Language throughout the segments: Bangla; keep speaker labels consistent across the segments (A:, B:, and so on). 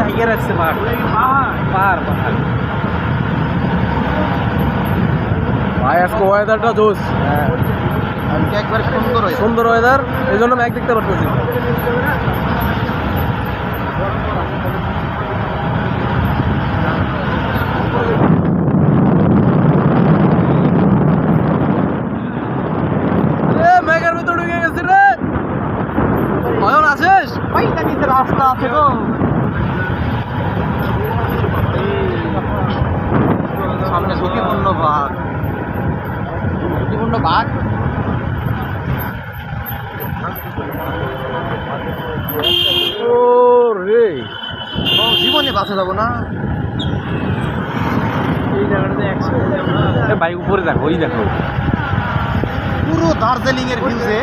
A: ঢাকিয়ে রাখছে পাহাড়। পাহাড় পাহাড়।
B: ভাই আজকে ওয়েদারটা জোস
A: আজকে সুন্দর হয়েছে
B: সুন্দর ওয়েদার এই জন্য ম্যাক দেখতে পারতেছি
A: গো সামনে ঝুঁকিপূর্ণ বাঘ ঝুঁকিপূর্ণ বাঘ
B: ও রে
A: জীবনে বাঁচা যাব না।
B: এই জায়গাটাতে একসাথে বাইক উপরে দেখো ওই দেখো।
A: পুরো দার্জিলিং এর ভিউজে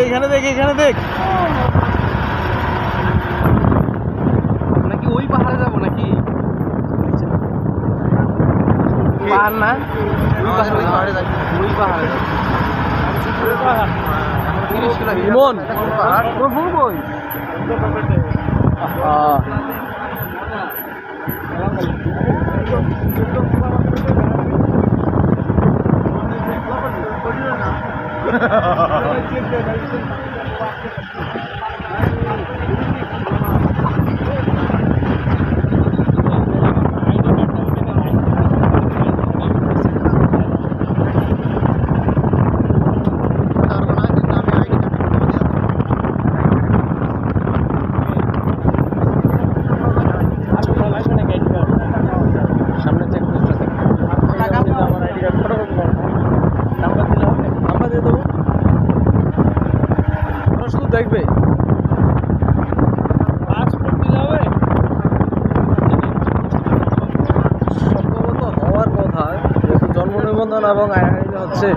B: এখানে দেখ এখানে দেখ। নাকি ওই পাহাড়ে যাব নাকি? পাহাড় না?
A: ওই পাহাড়ে যাই।
B: ওই পাহাড়ে
A: তিরিশ কিলো
B: 啊。দেখবে? সম্ভবত হওয়ার কথা। জন্ম নিবন্ধন এবং আইন হচ্ছে